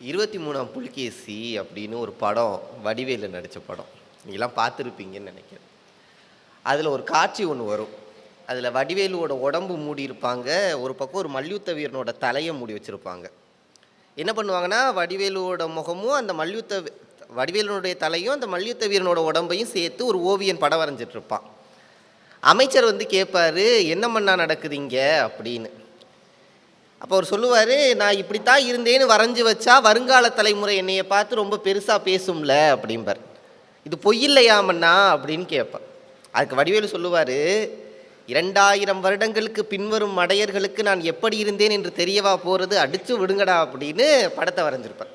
இருபத்தி மூணாம் புலிகேசி அப்படின்னு ஒரு படம் வடிவேலு நடித்த படம். நீங்களாம் பார்த்துருப்பீங்கன்னு நினைக்கிறேன். அதில் ஒரு காட்சி ஒன்று வரும். அதில் வடிவேலுவோட உடம்பு மூடி இருப்பாங்க. ஒரு பக்கம் ஒரு மல்யுத்த வீரனோட தலையை மூடி வச்சுருப்பாங்க. என்ன பண்ணுவாங்கன்னா வடிவேலுவோட முகமும் அந்த மல்யுத்த வடிவேலனுடைய வடிவேலுனுடைய தலையும் அந்த மல்யுத்த வீரனோட உடம்பையும் சேர்த்து ஒரு ஓவியன் படம் வரைஞ்சிட்ருப்பான் அமைச்சர் வந்து கேட்பாரு என்ன மண்ணா நடக்குதுங்க அப்படின்னு. அப்போ அவர் சொல்லுவார் நான் இப்படித்தான் இருந்தேன்னு வரைஞ்சி வச்சா வருங்கால தலைமுறை என்னையை பார்த்து ரொம்ப பெருசாக பேசும்ல அப்படிம்பார். இது பொய்யில்லையாமண்ணா? அப்படின்னு கேட்பேன் அதுக்கு வடிவேலு சொல்லுவார் இரண்டாயிரம் வருடங்களுக்கு பின்வரும் மடையர்களுக்கு நான் எப்படி இருந்தேன் என்று தெரியவா போகிறது அடித்து விடுங்கடா அப்படின்னு படத்தை வரைஞ்சிருப்பேன்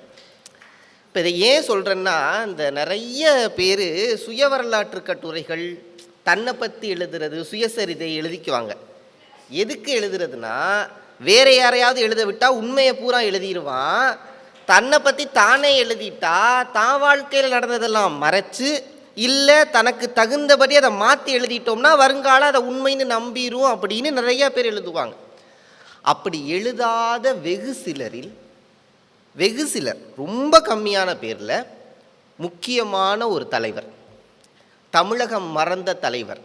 இப்போ இதை ஏன் சொல்கிறேன்னா இந்த நிறைய பேர் சுய வரலாற்று கட்டுரைகள் தன்னை பற்றி எழுதுறது சுயசரிதை எழுதிக்குவாங்க. எதுக்கு எழுதுறதுன்னா வேற யாரையாவது எழுத விட்டால் உண்மையை பூரா எழுதிடுவான் தன்னை பற்றி தானே எழுதிட்டா தான் வாழ்க்கையில் நடந்ததெல்லாம் மறைச்சு இல்லை தனக்கு தகுந்தபடி அதை மாற்றி எழுதிட்டோம்னா வருங்காலம் அதை உண்மைன்னு நம்பிரும் அப்படின்னு நிறைய பேர் எழுதுவாங்க. அப்படி எழுதாத வெகு சிலரில் வெகு சிலர் ரொம்ப கம்மியான பேரில் முக்கியமான ஒரு தலைவர் தமிழகம் மறந்த தலைவர்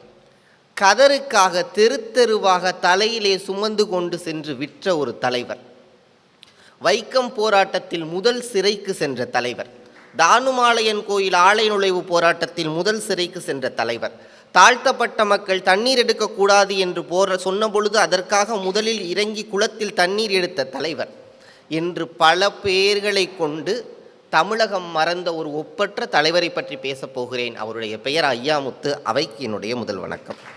கதருக்காக தெருத்தெருவாக தலையிலே சுமந்து கொண்டு சென்று விற்ற ஒரு தலைவர். வைக்கம் போராட்டத்தில் முதல் சிறைக்கு சென்ற தலைவர். தானுமாலையன் கோயில் ஆலை நுழைவு போராட்டத்தில் முதல் சிறைக்கு சென்ற தலைவர். தாழ்த்தப்பட்ட மக்கள் தண்ணீர் எடுக்கக்கூடாது என்று போற சொன்னபொழுது அதற்காக முதலில் இறங்கி குளத்தில் தண்ணீர் எடுத்த தலைவர். என்று பல பெயர்களை கொண்டு தமிழகம் மறந்த ஒரு ஒப்பற்ற தலைவரை பற்றி பேசப்போகிறேன் அவருடைய பெயர் ஐயாமுத்து அவைக்கு என்னுடைய முதல் வணக்கம்.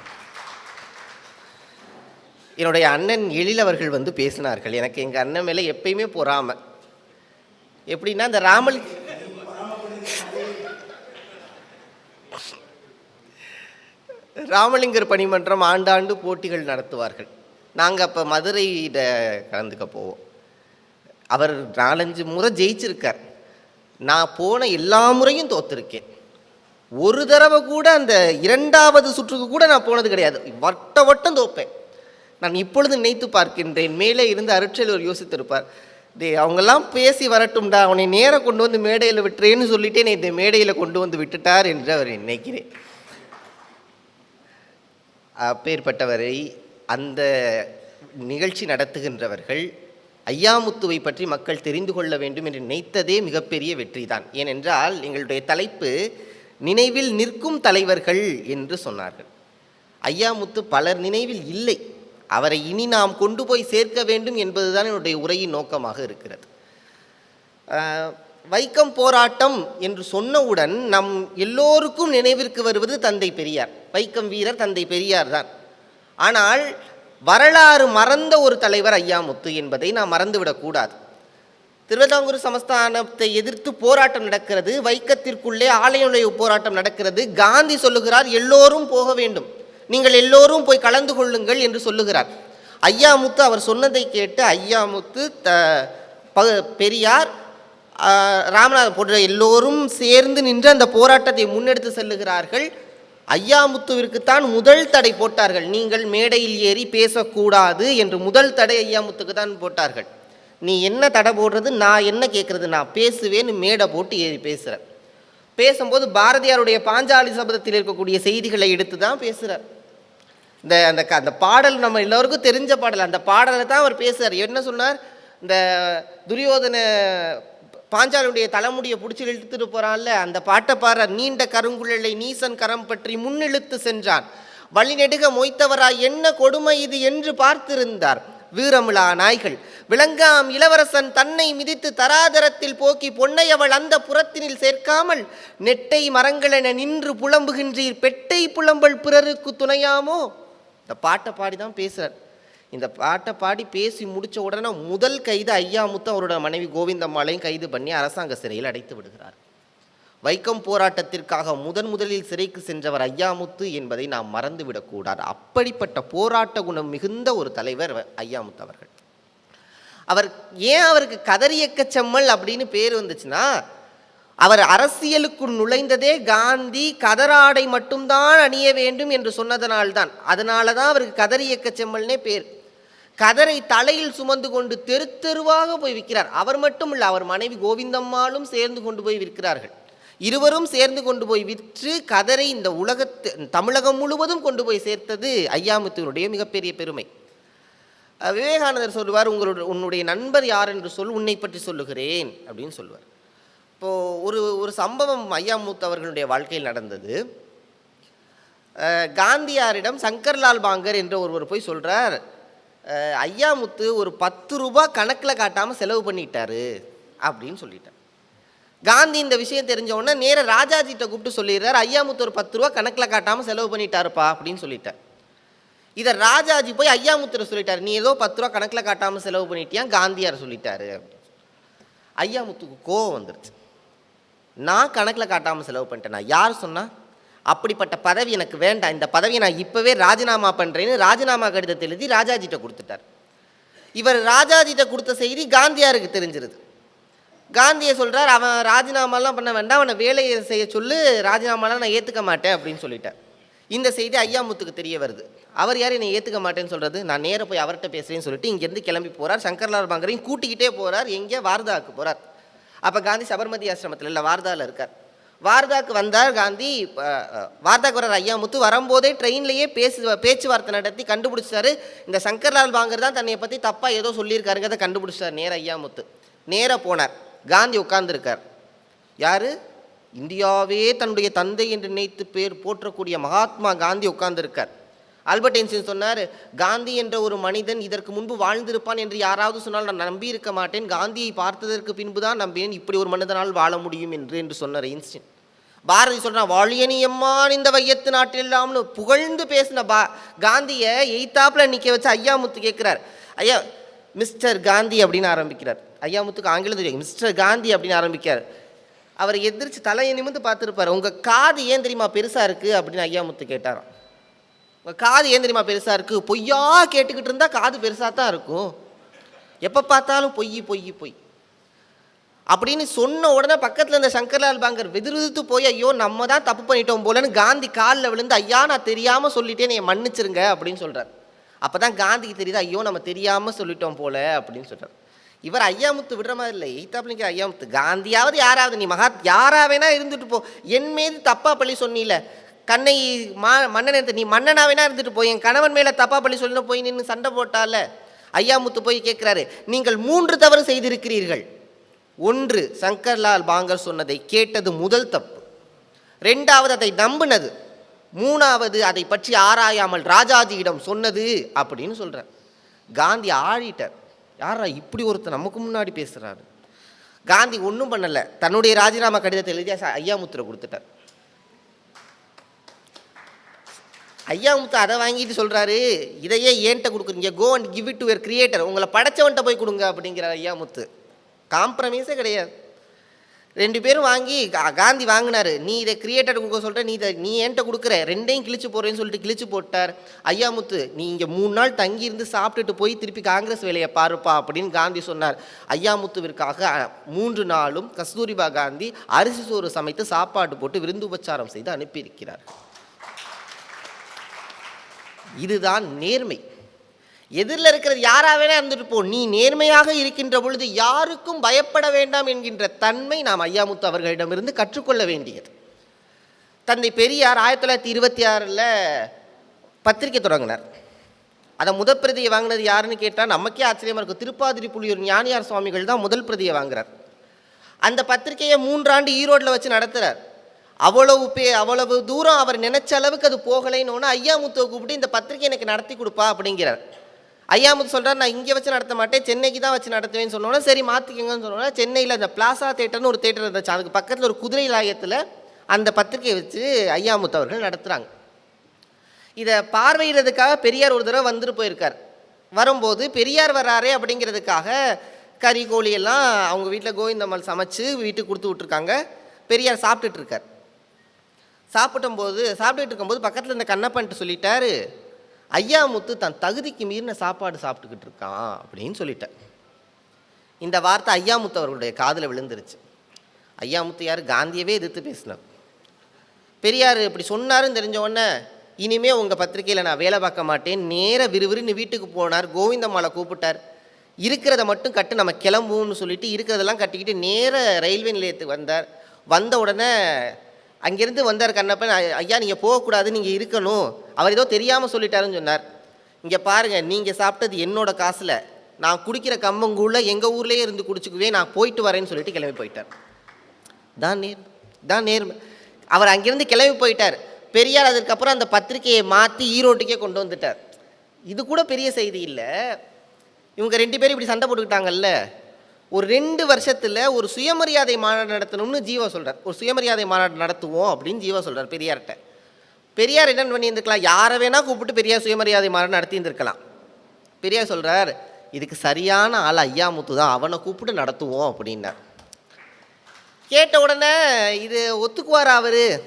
என்னுடைய அண்ணன் எழில் அவர்கள் வந்து பேசினார்கள். எனக்கு எங்கள் அண்ணன் மேலே எப்பயுமே பொறாம. எப்படின்னா இந்த ராமல் ராமலிங்கர் பணிமன்றம் ஆண்டாண்டு போட்டிகள் நடத்துவார்கள். நாங்கள் அப்போ மதுரையிட கலந்துக்க போவோம். அவர் நாலஞ்சு முறை ஜெயிச்சிருக்கார். நான் போன எல்லா முறையும் தோத்துருக்கேன். ஒரு தடவை கூட அந்த இரண்டாவது சுற்றுக்கு கூட நான் போனது கிடையாது. வட்ட வட்டம் தோப்பேன். நான் இப்பொழுது நினைத்து பார்க்கின்றேன். மேலே இருந்து அருட்செல்வர் யோசித்திருப்பார். டே அவங்கெல்லாம் பேசி வரட்டும்டா. அவனை நேராக கொண்டு வந்து மேடையில் விட்டுறேன்னு சொல்லிட்டே நான் இந்த மேடையில் கொண்டு வந்து விட்டுட்டார் என்று அவர் நினைக்கிறேன். அப்பேற்பட்டவரை அந்த நிகழ்ச்சி நடத்துகின்றவர்கள் ஐயாமுத்துவை பற்றி மக்கள் தெரிந்து கொள்ள வேண்டும் என்று நினைத்ததே மிகப்பெரிய வெற்றிதான். ஏனென்றால் எங்களுடைய தலைப்பு நினைவில் நிற்கும் தலைவர்கள் என்று சொன்னார்கள். ஐயாமுத்து பலர் நினைவில் இல்லை. அவரை இனி நாம் கொண்டு போய் சேர்க்க வேண்டும் என்பதுதான் என்னுடைய உரையின் நோக்கமாக இருக்கிறது. வைக்கம் போராட்டம் என்று சொன்னவுடன் நம் எல்லோருக்கும் நினைவிற்கு வருவது தந்தை பெரியார். வைக்கம் வீரர் தந்தை பெரியார் தான். ஆனால் வரலாறு மறந்த ஒரு தலைவர் ஐயாமுத்து என்பதை நாம் மறந்துவிடக்கூடாது திருவிதாங்கூர் சமஸ்தானத்தை எதிர்த்து போராட்டம் நடக்கிறது வைக்கத்திற்குள்ளே ஆலய போராட்டம் நடக்கிறது. காந்தி சொல்லுகிறார் எல்லோரும் போக வேண்டும். நீங்கள் எல்லோரும் போய் கலந்து கொள்ளுங்கள் என்று சொல்லுகிறார். ஐயாமுத்து அவர் சொன்னதை கேட்டு ஐயாமுத்து த ப- பெரியார் ராமநாதன் போன்ற எல்லோரும் சேர்ந்து நின்று அந்த போராட்டத்தை முன்னெடுத்து செல்லுகிறார்கள். ஐயாமுத்துவிற்குத்தான் முதல் தடை போட்டார்கள். நீங்கள் மேடையில் ஏறி பேசக்கூடாது என்று முதல் தடை ஐயாமுத்துக்கு தான் போட்டார்கள். நீ என்ன தடை போடுறது நான் என்ன கேட்குறது நான் பேசுவேன்னு மேடை போட்டு ஏறி பேசுகிறேன் பேசும்போது பாரதியாருடைய பாஞ்சாலி சபதத்தில் இருக்கக்கூடிய செய்திகளை எடுத்து தான் பேசுகிறார் இந்த அந்த க- அந்த பாடல் நம்ம எல்லோருக்கும் தெரிஞ்ச பாடல். அந்த பாடலை தான் அவர் பேசுகிறார் என்ன சொன்னார்? இந்த துரியோதன பாஞ்சாலுடைய தலைமுடியை பிடிச்சி இழுத்துட்டு போகிறான்ல அந்த பாட்டை பாடுற நீண்ட கருங்குழலை நீசன் கரம் பற்றி முன்னிழுத்து சென்றான். வழிநெடுக மொய்த்தவராய் என்ன கொடுமை இது என்று பார்த்திருந்தார். வீரமிழா நாய்கள். விளங்காம் இளவரசன் தன்னை மிதித்து தராதரத்தில் போக்கி பொன்னையவள் அந்த புறத்தினில் சேர்க்காமல் நெட்டை மரங்களென நின்று புலம்புகின்றீர். பெட்டை புலம்பல் பிறருக்கு துணையாமோ? இந்த பாட்டை பாடி தான் பேசுகிறார் இந்த பாட்டை பாடி பேசி முடித்த உடனே முதல் கைது ஐயாமுத்து அவரோட மனைவி கோவிந்தம்மாளையும் கைது பண்ணி அரசாங்க சிறையில் அடைத்து விடுகிறார். வைக்கம் போராட்டத்திற்காக முதன் முதலில் சிறைக்கு சென்றவர் ஐயாமுத்து என்பதை நாம் மறந்துவிடக்கூடாது அப்படிப்பட்ட போராட்ட குணம் மிகுந்த ஒரு தலைவர் வ- ஐயாமுத்து அவர்கள். அவர் ஏன் அவருக்கு கதறியக்க செம்மல் அப்படின்னு பேர் வந்துச்சுன்னா அவர் அரசியலுக்குள் நுழைந்ததே காந்தி கதராடை மட்டும்தான் அணிய வேண்டும் என்று சொன்னதனால்தான். அதனால தான் அவருக்கு கதறியக்க செம்மல்னே பேர். கதரை தலையில் சுமந்து கொண்டு தெரு தெருவாக போய் விற்கிறார். அவர் மட்டும் இல்லை அவர் மனைவி கோவிந்தம்மாளும் சேர்ந்து கொண்டு போய் விற்கிறார்கள். இருவரும் சேர்ந்து கொண்டு போய் விற்று கதரை இந்த உலகத்து தமிழகம் முழுவதும் கொண்டு போய் சேர்த்தது ஐயாமுத்துவனுடைய மிகப்பெரிய பெருமை. விவேகானந்தர் சொல்லுவார் உங்களுடைய உன்னுடைய நண்பர் யார் என்று சொல் உன்னை பற்றி சொல்லுகிறேன் அப்படின்னு சொல்லுவார். இப்போது ஒரு ஒரு சம்பவம் ஐயாமுத்து அவர்களுடைய வாழ்க்கையில் நடந்தது. காந்தியாரிடம் சங்கர்லால் பாங்கர் என்ற ஒருவர் போய் சொல்கிறார் ஐயாமுத்து ஒரு பத்து ரூபாய் கணக்கில் காட்டாமல் செலவு பண்ணிட்டாரு அப்படின்னு சொல்லிட்டார். காந்தி இந்த விஷயம் தெரிஞ்ச உடனே நேர ராஜாஜிட்ட கூப்பிட்டு சொல்லிடுறார் ஐயாமுத்து ஒரு பத்து ரூபா கணக்கில் காட்டாமல் செலவு பண்ணிட்டாருப்பா அப்படின்னு சொல்லிட்டார். இதை ராஜாஜி போய் ஐயாமுத்துரை சொல்லிட்டார் நீ ஏதோ பத்து ரூபா கணக்கில் காட்டாமல் செலவு பண்ணிட்டியா காந்தியார் சொல்லிட்டாரு ஐயாமுத்துக்கு கோவம் வந்துருச்சு. நான் கணக்கில் காட்டாமல் செலவு பண்ணிட்டேனா? யார் சொன்னால் அப்படிப்பட்ட பதவி எனக்கு வேண்டாம். இந்த பதவியை நான் இப்போவே ராஜினாமா பண்ணுறேன்னு ராஜினாமா கடிதத்தை எழுதி ராஜாஜிட்ட கொடுத்துட்டார். இவர் ராஜாஜிட்ட கொடுத்த செய்தி காந்தியாருக்கு தெரிஞ்சிருது. காந்தியை சொல்கிறார் அவன் ராஜினாமாலாம் பண்ண வேண்டாம். அவனை வேலையை செய்ய சொல்லு. ராஜினாமாலாம் நான் ஏற்றுக்க மாட்டேன். அப்படின்னு சொல்லிட்டேன் இந்த செய்தி ஐயாமுத்துக்கு தெரிய வருது. அவர் யார் என்னை ஏற்றுக்க மாட்டேன்னு சொல்கிறது நான் நேராக போய் அவர்கிட்ட பேசுகிறேன்னு சொல்லிட்டு இங்கேருந்து கிளம்பி போகிறார் சங்கர்லால் பாங்கரையும் கூட்டிக்கிட்டே போகிறார் எங்கே வார்தாவுக்கு போகிறார் அப்போ காந்தி சபர்மதி ஆசிரமத்தில் இல்லை வார்தாவில் இருக்கார். வார்தாக்கு வந்தார் காந்தி வார்தாக்கு வர்றார் ஐயாமுத்து வரும்போதே ட்ரெயின்லேயே பேசு பேச்சுவார்த்தை நடத்தி கண்டுபிடிச்சாரு. இந்த சங்கர்லால் பாங்கர் தான் தன்னை பற்றி தப்பாக ஏதோ சொல்லியிருக்காருங்கிறத கண்டுபிடிச்சார் நேர ஐயாமுத்து. நேராக போனார். காந்தி உட்கார்ந்துருக்கார். யார்? இந்தியாவே தன்னுடைய தந்தை என்று நினைத்து பேர் போற்றக்கூடிய மகாத்மா காந்தி உட்கார்ந்துருக்கார். ஆல்பர்ட் ஐன்ஸ்டீன் சொன்னார் காந்தி என்ற ஒரு மனிதன் இதற்கு முன்பு வாழ்ந்திருப்பான் என்று யாராவது சொன்னால் நான் நம்பி இருக்க மாட்டேன். காந்தியை பார்த்ததற்கு பின்பு தான் நம்பினேன் இப்படி ஒரு மனிதனால் வாழ முடியும் என்று என்று சொன்னார் ஐன்ஸ்டீன். பாரதி சொல்கிறான் வாழியனி எம்மான் இந்த வையத்து நாட்டிலாம்னு புகழ்ந்து பேசின பா காந்தியை எய்த்தாப்புல நிற்க வச்சு ஐயாமுத்து கேட்குறார். ஐயா மிஸ்டர் காந்தி அப்படின்னு ஆரம்பிக்கிறார். ஐயாமுத்துக்கு ஆங்கிலம் தெரியும். மிஸ்டர் காந்தி அப்படின்னு ஆரம்பிக்கிறார். அவர் எதிர்த்து தலையை நிமிந்து பார்த்துருப்பார். உங்கள் காது ஏன் தெரியுமா? பெருசாக இருக்குது அப்படின்னு ஐயாமுத்து கேட்டாராம். உங்கள் காது ஏன் தெரியுமா பெருசாக இருக்குது பொய்யா கேட்டுக்கிட்டு இருந்தால் காது பெருசாக தான் இருக்கும். எப்போ பார்த்தாலும் பொய் பொய் பொய். அப்படின்னு சொன்ன உடனே பக்கத்தில் இருந்த சங்கர்லால் பாங்கர் வெதிர்விதித்து போய் ஐயோ நம்ம தான் தப்பு பண்ணிட்டோம் போலன்னு காந்தி காலில் விழுந்து ஐயா நான் தெரியாமல் சொல்லிட்டேன் நீ மன்னிச்சிருங்க அப்படின்னு சொல்கிறார் அப்போ தான் காந்திக்கு தெரியுது ஐயோ நம்ம தெரியாமல் சொல்லிட்டோம் போல அப்படின்னு சொல்கிறார் இவர் ஐயாமுத்து விடுற மாதிரி இல்லை எய்த்தாப்பில் நிற்கிற ஐயாமுத்து. காந்தியாவது யாராவது நீ மகா யாராவேனா இருந்துட்டு போ. என் மீது தப்பா பழி சொன்னீல. கண்ணை மா மன்னன் நீ மன்னனாவேனா இருந்துட்டு போய் என் கணவன் மேலே தப்பா பள்ளி சொல்லி போய் நின்று சண்டை போட்டால? ஐயாமுத்து போய் கேட்குறாரு நீங்கள் மூன்று தவறு செய்திருக்கிறீர்கள். ஒன்று சங்கர்லால் பாங்கர் சொன்னதை கேட்டது முதல் தப்பு. ரெண்டாவது அதை நம்பினது. மூணாவது அதை பற்றி ஆராயாமல் ராஜாஜியிடம் சொன்னது அப்படின்னு சொல்கிறார் காந்தி ஆழிட்டார். யாரா இப்படி ஒருத்தர் நமக்கு முன்னாடி பேசுகிறாரு காந்தி ஒன்றும் பண்ணலை. தன்னுடைய ராஜினாமா கடிதத்தை எழுதி ச- ஐயாமுத்துரை கொடுத்துட்டார். ஐயாமுத்து அதை வாங்கிட்டு சொல்கிறாரு இதையே ஏன்ட்ட கொடுக்குறீங்க go and give it to your creator உங்களை படைச்சவன்ட்ட போய் கொடுங்க அப்படிங்கிறார் ஐயாமுத்து காம்ப்ரமைஸே கிடையாது. ரெண்டு பேரும் வாங்கி கா- காந்தி வாங்கினாரு. நீ இதை கிரியேட்டர் கொடுக்க சொல்கிற நீ இதை நீ என்கிட்ட கொடுக்குற. ரெண்டையும் கிழிச்சு போடுறேன்னு சொல்லிட்டு கிழிச்சு போட்டார். ஐயாமுத்து நீ இங்கே மூணு நாள் தங்கியிருந்து சாப்பிட்டுட்டு போய் திருப்பி காங்கிரஸ் வேலையை பாருப்பா அப்படின்னு காந்தி சொன்னார். ஐயாமுத்துவிற்காக முத்துவிற்காக மூன்று நாளும் கஸ்தூரிபா காந்தி அரிசி சோறு சமைத்து சாப்பாடு போட்டு விருந்து உபச்சாரம் செய்து அனுப்பியிருக்கிறார். இதுதான் நேர்மை. எதிரில் இருக்கிறது யாரா வேணா இருந்துட்டு போ. நீ நேர்மையாக இருக்கின்ற பொழுது யாருக்கும் பயப்பட வேண்டாம் என்கின்ற தன்மை நாம் ஐயாமுத்து அவர்களிடமிருந்து கற்றுக்கொள்ள வேண்டியது. தந்தை பெரியார் ஆயிரத்தி தொள்ளாயிரத்தி இருபத்தி ஆறில் பத்திரிக்கை தொடங்கினார். அதை முதல் பிரதியை வாங்கினது யாருன்னு கேட்டால் நமக்கே ஆச்சரியமாக இருக்கும். திருப்பாதிரி புலியூர் ஞானியார் சுவாமிகள் தான் முதல் பிரதியை வாங்குறார். அந்த பத்திரிக்கையை மூன்றாண்டு ஈரோட்டில் வச்சு நடத்துகிறார் அவ்வளவு பே அவ்வளவு தூரம் அவர் நினைச்ச அளவுக்கு அது போகலைன்னு ஒன்று ஐயாமுத்துவை கூப்பிட்டு இந்த பத்திரிக்கை எனக்கு நடத்தி கொடுப்பா அப்படிங்கிறார். ஐயாமுத்து சொல்கிறார் நான் இங்கே வச்சு நடத்த மாட்டேன் சென்னைக்கு தான் வச்சு நடத்துவேன்னு சொன்னோன்னா சரி மாற்றிக்கங்கன்னு சொன்னோன்னா சென்னையில் அந்த பிளாசா தேட்டர்னு ஒரு தேட்டர் இருந்துச்சு. அதுக்கு பக்கத்தில் ஒரு குதிரை லாயத்தில் அந்த பத்திரிக்கையை வச்சு ஐயாமுத்து அவர்கள் நடத்துகிறாங்க இதை பார்வையிடுறதுக்காக பெரியார் ஒரு தடவை வந்துட்டு போயிருக்கார். வரும்போது பெரியார் வர்றாரே அப்படிங்கிறதுக்காக கறி கோழியெல்லாம் அவங்க வீட்டில் கோவிந்தம்மல் சமைச்சு வீட்டுக்கு கொடுத்து விட்ருக்காங்க பெரியார் சாப்பிட்டுட்டு இருக்கார் சாப்பிட்டும்போது சாப்பிட்டுட்டு இருக்கும்போது பக்கத்தில் இருந்த கண்ணப்பன்ட்டு சொல்லிட்டாரு ஐயாமுத்து தன் தகுதிக்கு மீறின சாப்பாடு சாப்பிட்டுக்கிட்டு இருக்கான் அப்படின்னு சொல்லிட்டேன் இந்த வார்த்தை ஐயாமுத்து அவர்களுடைய காதில் விழுந்துருச்சு. ஐயாமுத்து யார்? காந்தியவே எதிர்த்து பேசினார். பெரியார் இப்படி சொன்னாருன்னு தெரிஞ்ச உடனே இனிமே உங்கள் பத்திரிக்கையில் நான் வேலை பார்க்க மாட்டேன் நேர விறுவிறுன்னு வீட்டுக்கு போனார் கோவிந்தம்மாவை கூப்பிட்டார். இருக்கிறத மட்டும் கட்டு நம்ம கிளம்புவோம்னு சொல்லிட்டு இருக்கிறதெல்லாம் கட்டிக்கிட்டு நேர ரயில்வே நிலையத்துக்கு வந்தார். வந்த உடனே அங்கேருந்து வந்தார் கண்ணப்பன் ஐயா நீங்கள் போகக்கூடாது நீங்கள் இருக்கணும். அவர் ஏதோ தெரியாமல் சொல்லிட்டாருன்னு சொன்னார். இங்கே பாருங்கள் நீங்கள் சாப்பிட்டது என்னோட காசில். நான் குடிக்கிற கம்மங்கூழில் எங்கள் ஊர்லேயே இருந்து குடிச்சுக்குவேன் நான் போயிட்டு வரேன்னு சொல்லிட்டு கிளம்பி போயிட்டார். தான் நேர் தான் நேர்மை அவர் அங்கேருந்து கிளம்பி போயிட்டார். பெரியார் அதுக்கப்புறம் அந்த பத்திரிக்கையை மாற்றி ஈரோட்டுக்கே கொண்டு வந்துட்டார். இது கூட பெரிய செய்தி இல்லை. இவங்க ரெண்டு பேரும் இப்படி சண்டை போட்டுக்கிட்டாங்கல்ல. ஒரு ரெண்டு வருஷத்தில் ஒரு சுயமரியாதை மாநாடு நடத்தணும்னு ஜீவா சொல்கிறார் ஒரு சுயமரியாதை மாநாடு நடத்துவோம் அப்படின்னு ஜீவா சொல்கிறார் பெரியார்கிட்ட. பெரியார் என்ன பண்ணியிருந்துருக்கலாம்? யாரை வேணால் கூப்பிட்டு பெரியார் சுயமரியாதை மாநாடு நடத்தியிருந்துருக்கலாம். பெரியார் சொல்கிறார் இதுக்கு சரியான ஆள் ஐயாமுத்து தான். அவனை கூப்பிட்டு நடத்துவோம் அப்படின்னார். கேட்ட உடனே இது ஒத்துக்குவார் அவர்?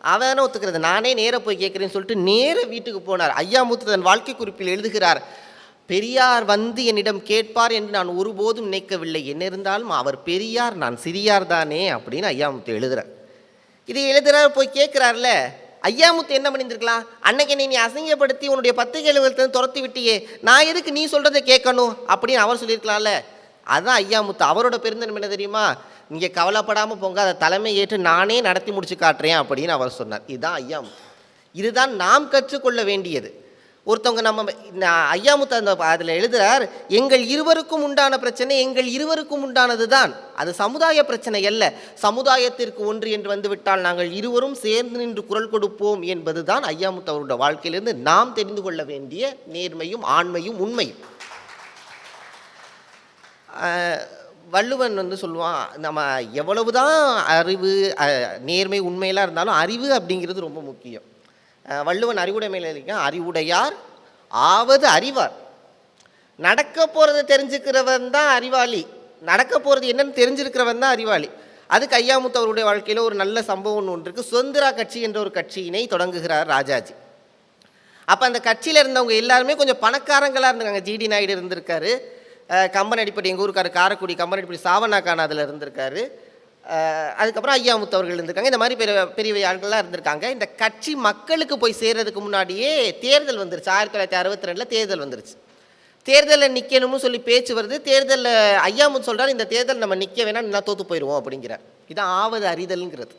அவனை ஒத்துக்கிறது. நானே நேராக போய் கேட்குறேன்னு சொல்லிட்டு நேர வீட்டுக்கு போனார். ஐயாமுத்து தன் வாழ்க்கை குறிப்பில் எழுதுகிறார். பெரியார் வந்து என்னிடம் கேட்பார் என்று நான் ஒருபோதும் நினைக்கவில்லை. என்ன இருந்தாலும் அவர் பெரியார் நான் சிறியார் தானே அப்படின்னு ஐயாமுத்து எழுதுறார். இது எழுதுறார் போய் கேட்குறாருல ஐயாமுத்து என்ன பண்ணியிருந்திருக்கலாம் அன்னைக்கு நீ நீ அசிங்கப்படுத்தி உன்னுடைய பத்திரிகை எழுவலத்தை துரத்தி விட்டியே நான் எதுக்கு நீ சொல்கிறத கேட்கணும்? அப்படின்னு அவர் சொல்லியிருக்கலாம்ல. அதுதான் ஐயாமுத்து அவரோட பெருந்தன்மை என்ன தெரியுமா? நீங்கள் கவலைப்படாமல் போங்க அதை தலைமை ஏற்று நானே நடத்தி முடிச்சு காட்டுறேன் அப்படின்னு அவர் சொன்னார். இதுதான் ஐயாமுத்து. இதுதான் நாம் கற்றுக்கொள்ள வேண்டியது. ஒருத்தவங்க நம்ம நான் ஐயாமுத்து அந்த அதில் எழுதுறார் எங்கள் இருவருக்கும் உண்டான பிரச்சனை எங்கள் இருவருக்கும் உண்டானது தான் அது சமுதாய பிரச்சனை அல்ல. சமுதாயத்திற்கு ஒன்று என்று வந்துவிட்டால் நாங்கள் இருவரும் சேர்ந்து நின்று குரல் கொடுப்போம் என்பது தான் ஐயாமுத்து அவருடைய வாழ்க்கையிலிருந்து நாம் தெரிந்து கொள்ள வேண்டிய நேர்மையும் ஆண்மையும் உண்மையும். வள்ளுவன் வந்து சொல்லுவான் நம்ம எவ்வளவுதான் அறிவு நேர்மை உண்மையெல்லாம் இருந்தாலும் அறிவு அப்படிங்கிறது ரொம்ப முக்கியம். வள்ளுவன் அறிவுடைமையில் இருக்கான். அறிவுடையார் ஆவது அறிவார். நடக்க போகிறத தெரிஞ்சுக்கிறவன் தான் அறிவாளி. நடக்க போகிறது என்னன்னு தெரிஞ்சிருக்கிறவன் தான் அறிவாளி. அது கையாமுத்தவருடைய அவருடைய வாழ்க்கையில் ஒரு நல்ல சம்பவம் ஒன்று இருக்குது சுதந்திரா கட்சி என்ற ஒரு கட்சியினை தொடங்குகிறார் ராஜாஜி. அப்போ அந்த கட்சியில் இருந்தவங்க எல்லாருமே கொஞ்சம் பணக்காரங்களாக இருந்தாங்க ஜிடி நாயுடு இருந்திருக்காரு. கம்பன் அடிப்படை எங்கள் ஊருக்கார் காரைக்குடி கம்பன் அடிப்படை சாவனா கான் அதில் இருந்திருக்காரு. அதுக்கப்புறம் ஐயாமுத்து அவர்கள் இருந்திருக்காங்க. இந்த மாதிரி பெரிய பெரிய ஆட்கள்லாம் இருந்திருக்காங்க. இந்த கட்சி மக்களுக்கு போய் சேர்றதுக்கு முன்னாடியே தேர்தல் வந்துருச்சு. ஆயிரத்தி தொள்ளாயிரத்தி அறுபத்தி ரெண்டில் தேர்தல் வந்துருச்சு. தேர்தலில் நிற்கணும்னு சொல்லி பேச்சு வருது. தேர்தலில் ஐயாமுத்து சொல்கிறார் இந்த தேர்தல் நம்ம நிற்க வேணாம் நல்லா தோற்று போயிடுவோம் அப்படிங்கிறார். இதான் ஆவது அறிதல்ங்கிறது.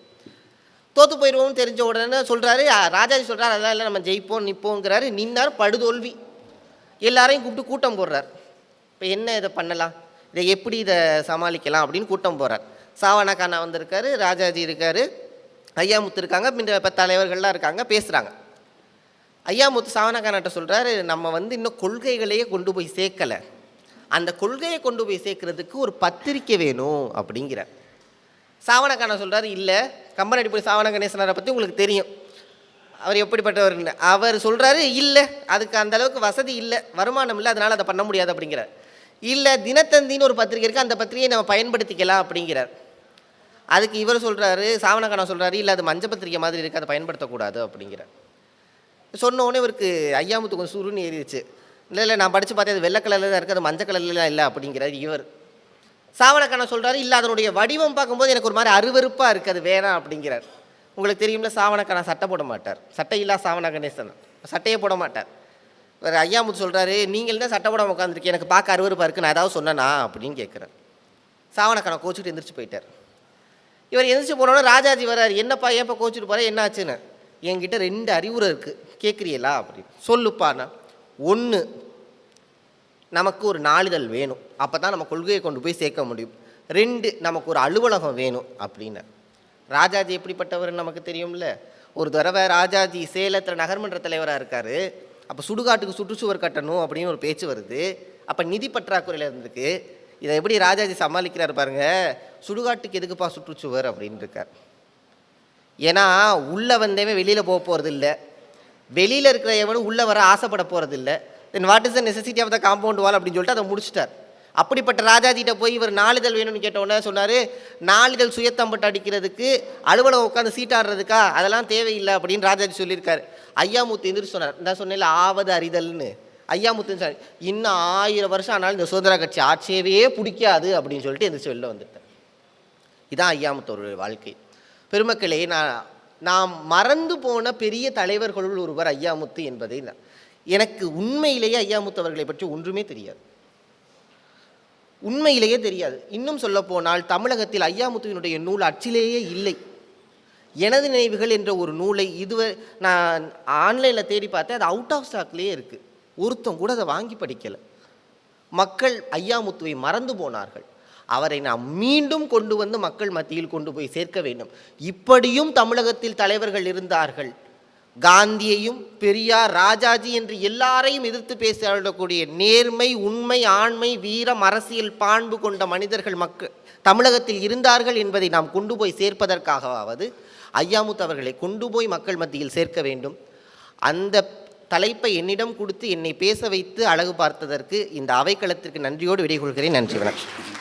தோற்று போயிடுவோம்னு தெரிஞ்ச உடனே சொல்கிறாரு ராஜாஜி சொல்கிறார் அதெல்லாம் இல்லை நம்ம ஜெயிப்போம் நிற்போங்கிறாரு நின்னார் படுதோல்வி. எல்லாரையும் கூப்பிட்டு கூட்டம் போடுறார். இப்போ என்ன இதை பண்ணலாம்? இதை எப்படி இதை சமாளிக்கலாம் அப்படின்னு கூட்டம் போகிறார் சாவனா கானா வந்திருக்காரு ராஜாஜி இருக்கார் ஐயாமுத்து இருக்காங்க பின்ன இப்போ தலைவர்கள்லாம் இருக்காங்க பேசுகிறாங்க ஐயாமுத்து சாவனக்காரன்ட்ட சொல்கிறாரு நம்ம வந்து இன்னும் கொள்கைகளையே கொண்டு போய் சேர்க்கலை. அந்த கொள்கையை கொண்டு போய் சேர்க்கறதுக்கு ஒரு பத்திரிக்கை வேணும் அப்படிங்கிறார். சாவனக்காரன் சொல்கிறாரு இல்லை கம்பன் போய் சாவன கணேசனரை பற்றி உங்களுக்கு தெரியும். அவர் எப்படிப்பட்டவர் அவர் சொல்கிறாரு இல்லை அதுக்கு அந்த அளவுக்கு வசதி இல்லை வருமானம் இல்லை அதனால் அதை பண்ண முடியாது அப்படிங்கிறார். இல்லை தினத்தந்தின்னு ஒரு பத்திரிக்கை இருக்குது அந்த பத்திரிகையை நம்ம பயன்படுத்திக்கலாம் அப்படிங்கிறார். அதுக்கு இவர் சொல்கிறாரு சாவனக்காரன் சொல்கிறாரு இல்லை அது மஞ்சள் பத்திரிக்கை மாதிரி இருக்குது அதை பயன்படுத்தக்கூடாது அப்படிங்கிறார். சொன்ன உடனே இவருக்கு ஐயாமுத்து கொஞ்சம் சுருன்னு ஏறிடுச்சு. இல்லை இல்லை நான் படித்து பார்த்தேன் அது வெள்ளை கலரில் தான் இருக்குது அது மஞ்சள் கலர்லாம் இல்லை அப்படிங்கிறார் இவர். சாவனக்கான சொல்கிறாரு இல்லை அதனுடைய வடிவம் பார்க்கும்போது எனக்கு ஒரு மாதிரி அருவருப்பாக இருக்குது அது வேணாம் அப்படிங்கிறார். உங்களுக்கு தெரியும்ல சாவனக்கான சட்டை போட மாட்டார். சட்டை இல்லா சாவன கணேசன் சட்டையே போட மாட்டார். வேறு ஐயாமுத்து சொல்கிறாரு நீங்கள் தான் சட்டை போடாமல் உட்காந்துருக்கீங்க எனக்கு பார்க்க அருவருப்பாக இருக்குது நான் ஏதாவது சொன்னேனா? அப்படின்னு கேட்குறேன் சாவனக்கான கோச்சிட்டு எந்திரிச்சு போயிட்டார். இவர் எந்திரிச்சு போனோடனே ராஜாஜி வர்றாரு. என்னப்பா ஏன்ப்பா கோச்சிட்டு போகிற என்ன ஆச்சுன்னு? என்கிட்ட ரெண்டு அறிவுரை இருக்குது கேட்குறீங்களா அப்படின்னு. சொல்லுப்பாண்ணா. ஒன்று நமக்கு ஒரு நாளிதழ் வேணும். அப்போ தான் நம்ம கொள்கையை கொண்டு போய் சேர்க்க முடியும். ரெண்டு நமக்கு ஒரு அலுவலகம் வேணும். அப்படின்னு. ராஜாஜி எப்படிப்பட்டவர்னு நமக்கு தெரியும்ல. ஒரு தடவை ராஜாஜி சேலத்தில் நகர்மன்ற தலைவராக இருக்கார். அப்போ சுடுகாட்டுக்கு சுற்றுச்சுவர் கட்டணும் அப்படின்னு ஒரு பேச்சு வருது. அப்போ நிதி பற்றாக்குறையில் இருந்திருக்கு. இதை எப்படி ராஜாஜி சமாளிக்கிறார் பாருங்கள் சுடுகாட்டுக்கு எதுக்குப்பா சுற்றுச்சுவர் அப்படின்னு இருக்கார் ஏன்னா உள்ளே வந்தவன் வெளியில் போக போகிறது இல்லை வெளியில் இருக்கிற எவனும் உள்ளே வர ஆசைப்பட போகிறது இல்லை then what is the necessity of the compound wall அப்படின்னு சொல்லிட்டு அதை முடிச்சிட்டார். அப்படிப்பட்ட ராஜாஜிகிட்ட போய் இவர் நாளிதழ் வேணும்னு கேட்டவுடனே சொன்னார் நாளிதழ் சுயத்தம்பட்டு அடிக்கிறதுக்கு அலுவலகம் உட்காந்து சீட்டாடுறதுக்கா அதெல்லாம் தேவையில்லை அப்படின்னு ராஜாஜி சொல்லியிருக்காரு. ஐயாமுத்து எந்திரிச்சு சொன்னார். நான் சொன்னேன்ல ஆவது அறிதல்னு. ஐயாமுத்துன்னு சொன்னார். இன்னும் ஆயிரம் வருஷம் ஆனாலும் இந்த சுதந்திர கட்சி ஆட்சியவே பிடிக்காது அப்படின்னு சொல்லிட்டு எந்திரிச்சு வெளில வந்துட்டார். இதான் ஐயாமுத்தோட வாழ்க்கை. பெருமக்களே நான் நாம் மறந்து போன பெரிய தலைவர்களுள் ஒருவர் ஐயாமுத்து என்பதை எனக்கு உண்மையிலேயே ஐயாமுத்து அவர்களை பற்றி ஒன்றுமே தெரியாது. உண்மையிலேயே தெரியாது. இன்னும் சொல்லப்போனால் தமிழகத்தில் ஐயாமுத்துவினுடைய நூல் அச்சிலேயே இல்லை. எனது நினைவுகள் என்ற ஒரு நூலை இதுவரை நான் ஆன்லைனில் தேடி பார்த்தேன். அது அவுட் ஆஃப் ஸ்டாக்லேயே இருக்குது ஒருத்தம் கூட அதை வாங்கி படிக்கலை. மக்கள் ஐயாமுத்துவை மறந்து போனார்கள். அவரை நாம் மீண்டும் கொண்டு வந்து மக்கள் மத்தியில் கொண்டு போய் சேர்க்க வேண்டும். இப்படியும் தமிழகத்தில் தலைவர்கள் இருந்தார்கள். காந்தியையும் பெரியார் ராஜாஜி என்று எல்லாரையும் எதிர்த்து பேசக்கூடிய நேர்மை உண்மை ஆண்மை வீரம் அரசியல் பாண்பு கொண்ட மனிதர்கள் மக்கள் தமிழகத்தில் இருந்தார்கள் என்பதை நாம் கொண்டு போய் சேர்ப்பதற்காகவாவது ஐயாமுத்து அவர்களை கொண்டு போய் மக்கள் மத்தியில் சேர்க்க வேண்டும். அந்த தலைப்பை என்னிடம் கொடுத்து என்னை பேச வைத்து அழகு பார்த்ததற்கு இந்த அவைக்களத்திற்கு நன்றியோடு விடைகொள்கிறேன். நன்றி வணக்கம்.